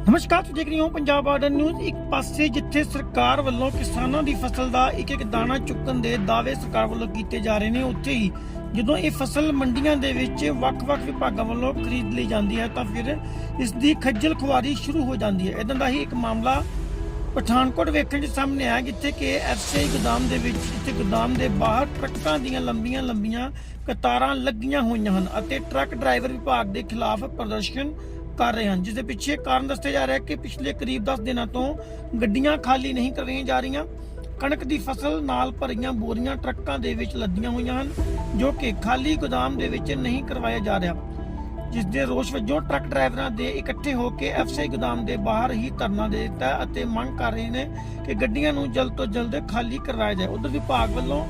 ਨਮਸਕਾਰ, ਤੁਸੀਂ ਦੇਖ ਰਹੇ ਹੋ ਪੰਜਾਬ ਬਾਰਡਰ ਨਿਊਜ਼। ਇੱਕ ਪਾਸੇ ਜਿੱਥੇ ਸਰਕਾਰ ਵੱਲੋਂ ਕਿਸਾਨਾਂ ਦੀ ਫਸਲ ਦਾ ਇੱਕ ਇੱਕ ਦਾਣਾ ਚੁੱਕਣ ਦੇ ਦਾਅਵੇ ਸਰਕਾਰ ਵੱਲੋਂ ਕੀਤੇ ਜਾ ਰਹੇ ਨੇ, ਉੱਥੇ ਹੀ ਜਦੋਂ ਇਹ ਫਸਲ ਮੰਡੀਆਂ ਦੇ ਵਿੱਚ ਵੱਖ-ਵੱਖ ਵਿਭਾਗਾਂ ਵੱਲੋਂ ਖਰੀਦ ਲਈ ਜਾਂਦੀ ਹੈ, ਤਾਂ ਫਿਰ ਇਸ ਦੀ ਖੱਜਲ ਖੁਆਰੀ ਸ਼ੁਰੂ ਹੋ ਜਾਂਦੀ ਹੈ। ਇਦਾਂ ਦਾ ਹੀ ਇੱਕ ਮਾਮਲਾ ਪਠਾਨਕੋਟ ਵੇਖਣ 'ਚ ਸਾਹਮਣੇ ਆਇਆ, ਜਿੱਥੇ ਕਿ ਐਫਸੀਆਈ ਗੋਦਾਮ ਦੇ ਵਿੱਚ, ਜਿੱਥੇ ਗੋਦਾਮ ਦੇ ਬਾਹਰ ਟਰੱਕਾਂ ਦੀਆਂ ਲੰਬੀਆਂ ਲੰਬੀਆਂ ਕਤਾਰਾਂ ਲੱਗੀਆਂ ਹੋਈਆਂ ਹਨ ਅਤੇ ਟਰੱਕ ਡਰਾਈਵਰ ਵਿਭਾਗ ਦੇ ਖਿਲਾਫ ਪ੍ਰਦਰਸ਼ਨ ਕਰ ਰਹੇ ਹਨ ਜਿਸ ਦੇ ਪਿੱਛੇ ਕਾਰਨ ਦੱਸਿਆ ਜਾ ਰਿਹਾ ਹੈ ਕਿ ਪਿਛਲੇ ਕਰੀਬ 10 ਦਿਨਾਂ ਤੋਂ ਗੱਡੀਆਂ ਖਾਲੀ ਨਹੀਂ ਕਰਵਾਈਆਂ ਜਾ ਰਹੀਆਂ। ਕਣਕ ਦੀ ਫਸਲ ਨਾਲ ਭਰੀਆਂ ਬੋਰੀਆਂ ਟਰੱਕਾਂ ਦੇ ਵਿੱਚ ਲੱਦੀਆਂ ਹੋਈਆਂ ਹਨ, ਜੋ ਕਿ ਖਾਲੀ ਗੋਦਾਮ ਦੇ ਵਿੱਚ ਨਹੀਂ ਕਰਵਾਇਆ ਜਾ ਰਿਹਾ। ਜਿਸ ਦੇ ਰੋਸ ਵਜੋਂ ਟਰੱਕ ਡਰਾਈਵਰਾਂ ਦੇ ਇਕੱਠੇ ਹੋ ਕੇ ਐਫਸੀਆਈ ਗੋਦਾਮ ਦੇ ਬਾਹਰ ਹੀ ਧਰਨਾ ਦੇ ਦਿੱਤਾ ਅਤੇ ਮੰਗ ਕਰ ਰਹੇ ਨੇ ਕਿ ਗੱਡੀਆਂ ਨੂੰ ਜਲਦ ਤੋਂ ਜਲਦ ਖਾਲੀ ਕਰਵਾਇਆ ਜਾਏ। ਉਧਰ ਵਿਭਾਗ ਵੱਲੋਂ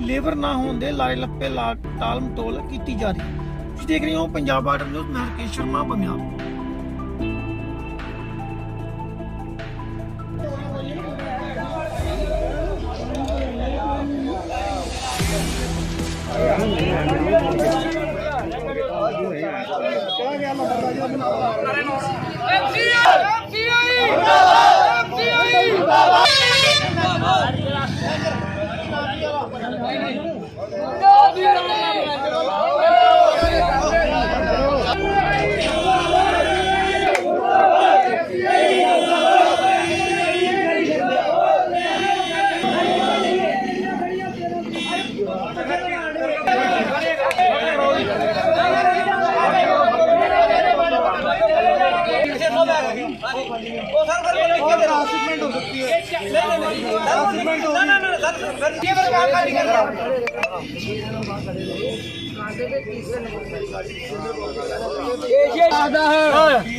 ਲੇਬਰ ਨਾ ਹੋਣ ਦੇ ਲਾਰੇ ਲੱਪੇ ਲਾ ਟਾਲਮ ਟੋਲ ਕੀਤੀ ਜਾ ਰਹੀ ਹੈ। ਤੁਸੀਂ ਦੇਖ ਰਹੇ ਹੋ ਪੰਜਾਬ ਬਾਰਡਰ ਨਿਊਜ਼, ਮੈਂ ਹਰਕੇਸ਼ ਸ਼ਰਮਾ ਬਮਿਆਲ ਸਾਰੇ ਨੂੰ। ਐਮਸੀਆਈ ਐਮਸੀਆਈ ਜਿੰਦਾਬਾਦ ਜਿੰਦਾਬਾਦ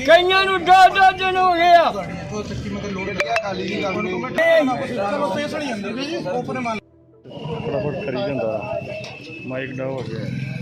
ਕਈਆਂ ਨੂੰ ਦੋ ਦੋ ਦਿਨ ਹੋ ਗਏ ਆ ਫਟਾਫਟ ਕਰੀ ਜਾਂਦਾ। ਮਾਈਕ ਡਾਊਨ ਹੋ ਗਿਆ।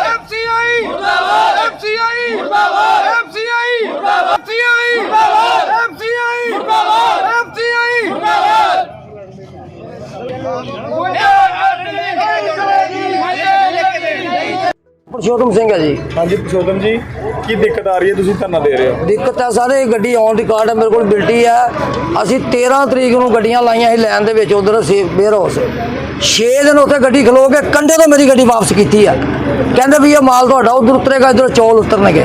ਐਫਸੀਆਈ! ਮੁਰਦਾਬਾਦ! ਐਫਸੀਆਈ! ਮੁਰਦਾਬਾਦ! ਐਫਸੀਆਈ! ਮੁਰਦਾਬਾਦ! ਐਫਸੀਆਈ! ਮੁਰਦਾਬਾਦ! ਐਫਸੀਆਈ! ਮੁਰਦਾਬਾਦ! ਐਫਸੀਆਈ! ਮੁਰਦਾਬਾਦ! ਪੁਰਸ਼ੋਤਮ ਸਿੰਘ ਹੈ ਜੀ। ਹਾਂਜੀ ਪੁਸ਼ੋਤਮ ਜੀ। ਕੀ ਦਿੱਕਤ ਆ ਰਹੀ ਹੈ ਤੁਸੀਂ ਧਰਨਾ ਦੇ ਰਹੇ ਹੋ? ਦਿੱਕਤ ਹੈ ਸਾਰੇ ਗੱਡੀ ਔਨ ਰਿਕਾਰਡ ਹੈ ਮੇਰੇ ਕੋਲ ਬਿਲਟੀ ਹੈ। ਅਸੀਂ 13 ਤਰੀਕ ਨੂੰ ਗੱਡੀਆਂ ਲਾਈਆਂ ਸੀ ਲੈਣ ਦੇ ਵਿੱਚ ਉਧਰ ਸੇਫ ਵੇਅਰ ਹਾਊਸ 6 ਦਿਨ ਉੱਥੇ ਗੱਡੀ ਖਲੋ ਕੇ ਕੰਡੇ ਤੋਂ ਮੇਰੀ ਗੱਡੀ ਵਾਪਸ ਕੀਤੀ ਆ। ਕਹਿੰਦੇ ਵੀ ਇਹ ਮਾਲ ਤੁਹਾਡਾ ਉਧਰ ਉਤਰੇਗਾ ਇਧਰ ਚੌਲ ਉਤਰਨਗੇ।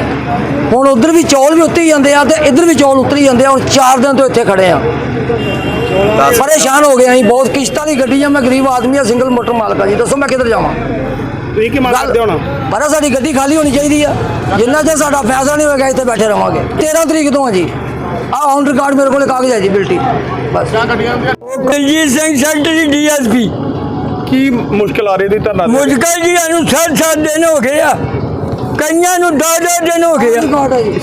ਹੁਣ ਉਧਰ ਵੀ ਚੌਲ ਵੀ ਉੱਤੇ ਹੀ ਜਾਂਦੇ ਆ ਤੇ ਇਧਰ ਵੀ ਚੌਲ ਉਤਰੀ ਜਾਂਦੇ ਆ ਹੁਣ 4 ਦਿਨ ਤੋਂ ਇੱਥੇ ਖੜੇ ਆ। ਪਰੇਸ਼ਾਨ ਹੋ ਗਏ ਅਸੀਂ ਬਹੁਤ ਕਿਸ਼ਤਾਂ ਦੀ ਗੱਡੀ ਆ ਮੈਂ ਗਰੀਬ ਆਦਮੀ ਆ ਸਿੰਗਲ ਮੋਟਰ ਮਾਲਕ ਆ ਜੀ। ਦੱਸੋ ਮੈਂ ਕਿੱਧਰ ਜਾਵਾਂ? ਤੁਸੀਂ ਕੀ ਮੰਗ ਕਰਦੇ ਹੋ ਹੁਣ? ਪਰ ਸਾਡੀ ਗੱਡੀ ਖਾਲੀ ਹੋਣੀ ਚਾਹੀਦੀ ਆ। ਜਿੰਨਾ ਚਿਰ ਸਾਡਾ ਫੈਸਲਾ ਨਹੀਂ ਹੋਏਗਾ ਇੱਥੇ ਬੈਠੇ ਰਵਾਂਗੇ। 13 ਤਰੀਕ ਤੋਂ ਆ ਜੀ। ਆ ਔਨ ਰਿਕਾਰਡ ਮੇਰੇ ਕੋਲ ਕਾਗਜ਼ ਹੈ ਜੀ ਬਿਲਟੀ। ਬਸ। Kuljit Singh secretary DSP. ਕੀ ਮੁਸ਼ਕਲ ਆ ਰਹੀ ਧਰਨਾ ਦੇ ਰਹੇ ਹੋ? ਮੁਸ਼ਕਲ ਜੀ ਨੂੰ 7-7 ਦਿਨ ਹੋ ਗਏ ਆ। ਕਈਆਂ ਨੂੰ 2-2 ਦਿਨ ਹੋ ਗਏ ਆ। ਰਿਕਾਰਡ ਹੈ ਜੀ।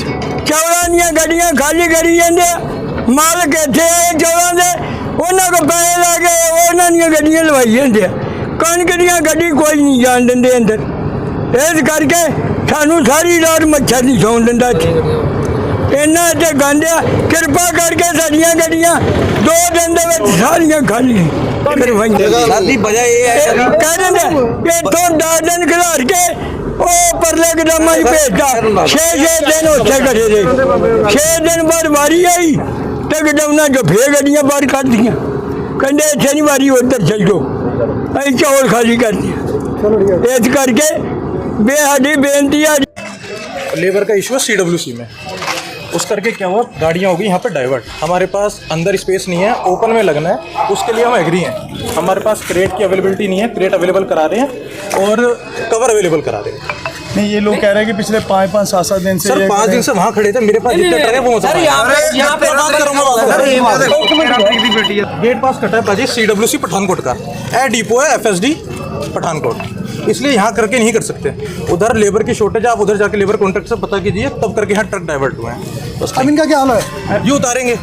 ਚੌਲਾਂ ਦੀਆਂ ਗੱਡੀਆਂ ਖਾਲੀ ਕਰੀ ਜਾਂਦੇ ਆ। ਮਾਲਕ ਇੱਥੇ ਆਏ ਚੌਲਾਂ ਦੇ। ਉਹਨਾਂ ਕੋ ਪੈਸੇ ਲਾ ਕੇ ਉਹਨਾਂ ਦੀਆਂ ਗੱਡੀਆਂ ਲਵਾਈ ਜਾਂਦੇ ਆ। ਕਣਕ ਦੀਆਂ ਗੱਡੀ ਕੋਈ ਨਹੀਂ ਜਾਣ ਦਿੰਦੇ ਅੰਦਰ। ਇਸ ਕਰਕੇ ਸਾਨੂੰ ਸਾਰੀ ਰਾਤ ਮੱਛਰ ਨਹੀਂ ਸੌਣ ਦਿੰਦਾ ਇੱਥੇ। ਇਹਨਾਂ ਤੇ ਗਾਂਡਿਆ ਕਿਰਪਾ ਕਰਕੇ ਸਾਡੀਆਂ ਗੱਡੀਆਂ ਦੋ ਦਿਨ ਦੇ ਵਿੱਚ ਸਾਰੀਆਂ ਖਾਲੀ ਸਾਡੀ ਵਜ੍ਹਾ ਇਹ ਹੈ ਕਹਿ ਦਿੰਦੇ ਇੱਥੋਂ 10 ਦਿਨ ਖਿਲਾਰ ਕੇ ਉਹ ਪਰਲੇ ਗਡਾਮਾਂ ਹੀ ਭੇਜਦਾ 6-6 ਦਿਨ ਉੱਥੇ ਖੜੇ ਰਹੇ। 6 ਦਿਨ ਬਾਅਦ ਵਾਰੀ ਆਈ ਤੇ ਗਡਾਉਣਾ ਜੋ ਫੇਰ ਗੱਡੀਆਂ ਬਾਹਰ ਕੱਢਦੀਆਂ ਕਹਿੰਦੇ ਇੱਥੇ ਨਹੀਂ ਵਾਰੀ ਉੱਧਰ ਚੱਲ ਜਾਓ। ਅਸੀਂ ਚੌਲ ਖਾਲੀ ਕਰਨੇ ਇਸ ਕਰਕੇ बेहदी बेनती है। लेबर का इशू है सी डब्ल्यू सी में। उस करके क्या हुआ? गाड़ियाँ होगी यहाँ पर डाइवर्ट हमारे पास अंदर स्पेस नहीं है ओपन में लगना है उसके लिए हम एग्री हैं। हमारे पास क्रेट की अवेलेबिलिटी नहीं है क्रेट अवेलेबल करा रहे हैं और कवर अवेलेबल करा रहे हैं। नहीं ये लोग कह रहे हैं कि पिछले पाँच पाँच सात सात दिन से सर पाँच दिन से वहाँ खड़े थे मेरे पास जितने ट्रक है वो सर यहाँ पे गेट पास कटा है पाजी सी डब्ल्यू सी पठानकोट का। ए डिपो है एफ़ एस डी पठानकोट। इसलिए यहाँ करके नहीं कर सकते उधर लेबर की शॉर्टेज है आप उधर जाके लेबर कॉन्ट्रैक्ट से पता कीजिए तब करके यहाँ ट्रक डाइवर्ट हुए हैं बस अब इनका क्या हाल है ये उतारेंगे